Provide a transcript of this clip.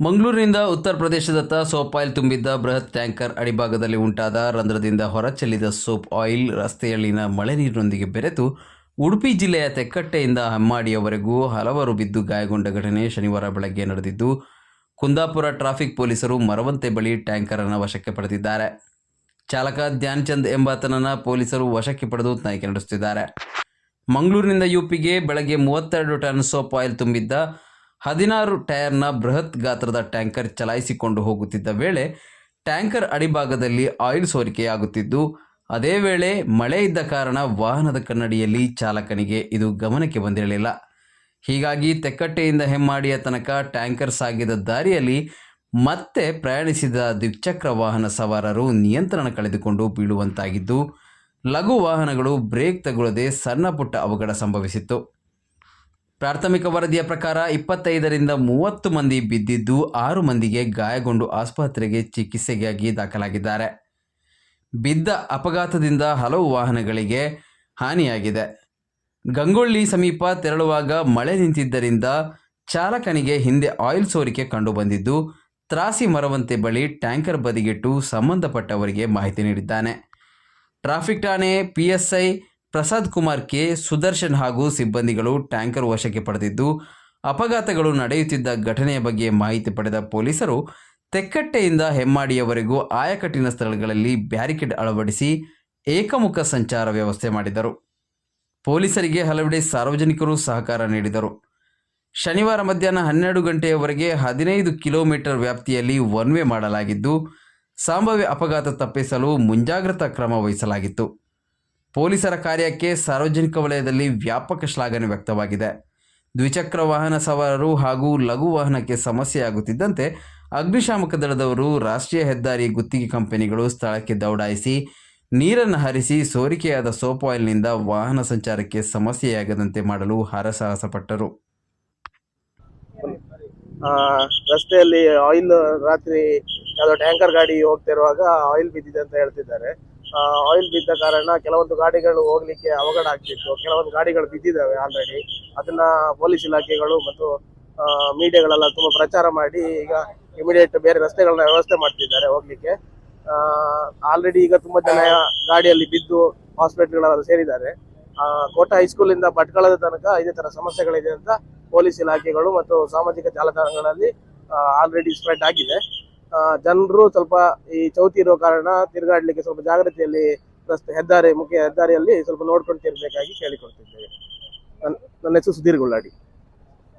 ಮಂಗಳೂರಿನಿಂದ ಉತ್ತರ ಪ್ರದೇಶದತ್ತ soap oil ತುಂಬಿದ್ದ ಬೃಹತ್ ಟ್ಯಾಂಕರ್ ಅಡಿಭಾಗದಲ್ಲಿ ಉಂಟಾದ ರಂಧ್ರದಿಂದ ಹೊರಚೆಲ್ಲಿದ ಸೋಪ್ ಆಯಿಲ್ ರಸ್ತೆಯಲ್ಲಿನ ಮಳೆ ನೀರಿನೊಂದಿಗೆ ಬೆರೆತು ಉಡುಪಿ ಜಿಲ್ಲೆಯ ತೆಕ್ಕಟ್ಟೆಯಿಂದ ಹಮ್ಮಾಡಿಯವರೆಗೂ ಹಲವರು ಬಿದ್ದು ಗಾಯಗೊಂಡ ಘಟನೆ ಶನಿವಾರ ಬೆಳಗ್ಗೆ ನಡೆದಿದ್ದು, ಕುಂದಾಪುರ ಟ್ರಾಫಿಕ್ ಪೊಲೀಸರು ಮರವಂತೆ ಬಳಿ ಟ್ಯಾಂಕರ್ ಅನ್ನು ವಶಕ್ಕೆ ಪಡೆದಿದ್ದಾರೆ. ಚಾಲಕ ಧ್ಯಾನ್ಚಂದ್ ಎಂಬಾತನನ್ನು ಪೊಲೀಸರು ವಶಕ್ಕೆ ಪಡೆದು ತನಿಖೆ ನಡೆಸುತ್ತಿದ್ದಾರೆ. ಮಂಗಳೂರಿನಿಂದ ಯುಪಿಗೆ ಬೆಳಗ್ಗೆ ಮೂವತ್ತೆರಡು ಟನ್ ಸೋಪ್ ಆಯಿಲ್ ತುಂಬಿದ್ದ ಹದಿನಾರು ಟೈರ್ನ ಬೃಹತ್ ಗಾತ್ರದ ಟ್ಯಾಂಕರ್ ಚಲಾಯಿಸಿಕೊಂಡು ಹೋಗುತ್ತಿದ್ದ ವೇಳೆ ಟ್ಯಾಂಕರ್ ಅಡಿಭಾಗದಲ್ಲಿ ಆಯಿಲ್ ಸೋರಿಕೆಯಾಗುತ್ತಿದ್ದು, ಅದೇ ವೇಳೆ ಮಳೆ ಇದ್ದ ಕಾರಣ ವಾಹನದ ಕನ್ನಡಿಯಲ್ಲಿ ಚಾಲಕನಿಗೆ ಇದು ಗಮನಕ್ಕೆ ಬಂದಿರಲಿಲ್ಲ. ಹೀಗಾಗಿ ತೆಕ್ಕಟ್ಟೆಯಿಂದ ಹೆಮ್ಮಾಡಿಯ ತನಕ ಟ್ಯಾಂಕರ್ ಸಾಗಿದ ದಾರಿಯಲ್ಲಿ ಮತ್ತೆ ಪ್ರಯಾಣಿಸಿದ ದ್ವಿಚಕ್ರ ವಾಹನ ಸವಾರರು ನಿಯಂತ್ರಣ ಕಳೆದುಕೊಂಡು ಬೀಳುವಂತಾಗಿದ್ದು, ಲಘು ವಾಹನಗಳು ಬ್ರೇಕ್ ತಗುಳದೆ ಸಣ್ಣ ಪುಟ್ಟ ಅವಘಡ ಸಂಭವಿಸಿತ್ತು. ಪ್ರಾಥಮಿಕ ವರದಿಯ ಪ್ರಕಾರ ಇಪ್ಪತ್ತೈದರಿಂದ ಮೂವತ್ತು ಮಂದಿ ಬಿದ್ದಿದ್ದು ಆರು ಮಂದಿಗೆ ಗಾಯಗೊಂಡು ಆಸ್ಪತ್ರೆಗೆ ಚಿಕಿತ್ಸೆಗಾಗಿ ದಾಖಲಾಗಿದ್ದಾರೆ. ಬಿದ್ದ ಅಪಘಾತದಿಂದ ಹಲವು ವಾಹನಗಳಿಗೆ ಹಾನಿಯಾಗಿದೆ. ಗಂಗೊಳ್ಳಿ ಸಮೀಪ ತೆರಳುವಾಗ ಮಳೆ ನಿಂತಿದ್ದರಿಂದ ಚಾಲಕನಿಗೆ ಹಿಂದೆ ಆಯಿಲ್ ಸೋರಿಕೆ ಕಂಡುಬಂದಿದ್ದು, ತ್ರಾಸಿ ಮರವಂತೆ ಬಳಿ ಟ್ಯಾಂಕರ್ ಬದಿಗಿಟ್ಟು ಸಂಬಂಧಪಟ್ಟವರಿಗೆ ಮಾಹಿತಿ ನೀಡಿದ್ದಾನೆ. ಟ್ರಾಫಿಕ್ ಠಾಣೆ ಪಿಎಸ್ಐ ಪ್ರಸಾದ್ ಕುಮಾರ್ ಕೆ ಸುದರ್ಶನ್ ಹಾಗೂ ಸಿಬ್ಬಂದಿಗಳು ಟ್ಯಾಂಕರ್ ವಶಕ್ಕೆ ಪಡೆದಿದ್ದು, ಅಪಘಾತಗಳು ನಡೆಯುತ್ತಿದ್ದ ಘಟನೆಯ ಬಗ್ಗೆ ಮಾಹಿತಿ ಪಡೆದ ಪೊಲೀಸರು ತೆಕ್ಕಟ್ಟೆಯಿಂದ ಹೆಮ್ಮಾಡಿಯವರೆಗೂ ಆಯಕಟ್ಟಿನ ಸ್ಥಳಗಳಲ್ಲಿ ಬ್ಯಾರಿಕೇಡ್ ಅಳವಡಿಸಿ ಏಕಮುಖ ಸಂಚಾರ ವ್ಯವಸ್ಥೆ ಮಾಡಿದರು. ಪೊಲೀಸರಿಗೆ ಹಲವೆಡೆ ಸಾರ್ವಜನಿಕರು ಸಹಕಾರ ನೀಡಿದರು. ಶನಿವಾರ ಮಧ್ಯಾಹ್ನ ಹನ್ನೆರಡು ಗಂಟೆಯವರೆಗೆ ಹದಿನೈದು ಕಿಲೋಮೀಟರ್ ವ್ಯಾಪ್ತಿಯಲ್ಲಿ ಒನ್ ವೇ ಮಾಡಲಾಗಿದ್ದು, ಸಂಭಾವ್ಯ ಅಪಘಾತ ತಪ್ಪಿಸಲು ಮುಂಜಾಗ್ರತಾ ಕ್ರಮ ವಹಿಸಲಾಗಿತ್ತು. ಪೊಲೀಸರ ಕಾರ್ಯಕ್ಕೆ ಸಾರ್ವಜನಿಕ ವಲಯದಲ್ಲಿ ವ್ಯಾಪಕ ಶ್ಲಾಘನೆ ವ್ಯಕ್ತವಾಗಿದೆ. ದ್ವಿಚಕ್ರ ವಾಹನ ಸವಾರರು ಹಾಗೂ ಲಘು ವಾಹನಕ್ಕೆ ಸಮಸ್ಯೆಯಾಗುತ್ತಿದ್ದಂತೆ ಅಗ್ನಿಶಾಮಕ ದಳದವರು ರಾಷ್ಟ್ರೀಯ ಹೆದ್ದಾರಿ ಗುತ್ತಿಗೆ ಕಂಪನಿಗಳು ಸ್ಥಳಕ್ಕೆ ದೌಡಾಯಿಸಿ ನೀರನ್ನು ಹರಿಸಿ ಸೋರಿಕೆಯಾದ ಸೋಪ್ ಆಯಿಲ್ನಿಂದ ವಾಹನ ಸಂಚಾರಕ್ಕೆ ಸಮಸ್ಯೆಯಾಗದಂತೆ ಮಾಡಲು ಹರಸಾಹಸ ಪಟ್ಟರು ಆ, ರಸ್ತೆಯಲ್ಲಿ ಆಯಿಲ್ ರಾತ್ರಿ ಯಾವುದೋ ಟ್ಯಾಂಕರ್ ಗಾಡಿ ಹೋಗ್ತಿರುವಾಗ ಆಯಿಲ್ ಬಿದ್ದಿದೆ ಅಂತ ಹೇಳ್ತಿದ್ದಾರೆ. ಆಯಿಲ್ ಬಿದ್ದ ಕಾರಣ ಕೆಲವೊಂದು ಗಾಡಿಗಳು ಹೋಗ್ಲಿಕ್ಕೆ ಅವಘಡ ಆಗ್ತಿತ್ತು. ಕೆಲವೊಂದು ಗಾಡಿಗಳು ಬಿದ್ದಿದ್ದಾವೆ ಆಲ್ರೆಡಿ ಅದನ್ನ ಪೊಲೀಸ್ ಇಲಾಖೆಗಳು ಮತ್ತು ಮೀಡಿಯಾಗಳೆಲ್ಲ ತುಂಬಾ ಪ್ರಚಾರ ಮಾಡಿ ಈಗ ಇಮಿಡಿಯೇಟ್ ಬೇರೆ ರಸ್ತೆಗಳನ್ನ ವ್ಯವಸ್ಥೆ ಮಾಡ್ತಿದ್ದಾರೆ ಹೋಗ್ಲಿಕ್ಕೆ. ಆಲ್ರೆಡಿ ಈಗ ತುಂಬಾ ಜನ ಗಾಡಿಯಲ್ಲಿ ಬಿದ್ದು ಹಾಸ್ಪಿಟಲ್ಗಳೆಲ್ಲ ಸೇರಿದ್ದಾರೆ. ಕೋಟ ಹೈಸ್ಕೂಲ್ ಇಂದ ಭಟ್ಕಳದ ತನಕ ಇದೇ ತರ ಸಮಸ್ಯೆಗಳಿದೆ ಅಂತ ಪೊಲೀಸ್ ಇಲಾಖೆಗಳು ಮತ್ತು ಸಾಮಾಜಿಕ ಜಾಲತಾಣಗಳಲ್ಲಿ ಆಲ್ರೆಡಿ ಸ್ಪ್ರೆಡ್ ಆಗಿದೆ. ಜನರು ಸ್ವಲ್ಪ ಈ ಚೌತಿ ಇರೋ ಕಾರಣ ತಿರುಗಾಡ್ಲಿಕ್ಕೆ ಸ್ವಲ್ಪ ಜಾಗ್ರತೆಯಲ್ಲಿ ರಸ್ತೆ ಹೆದ್ದಾರಿ, ಮುಖ್ಯ ಹೆದ್ದಾರಿಯಲ್ಲಿ ಸ್ವಲ್ಪ ನೋಡ್ಕೊಂಡು ತಿರ್ಬೇಕಾಗಿ ಕೇಳಿಕೊಳ್ತಿದ್ದೇವೆ. ನನ್- ನನ್ನ ಹೆಸರು ಸುಧೀರ್ ಗುಳ್ಳಾಡಿ.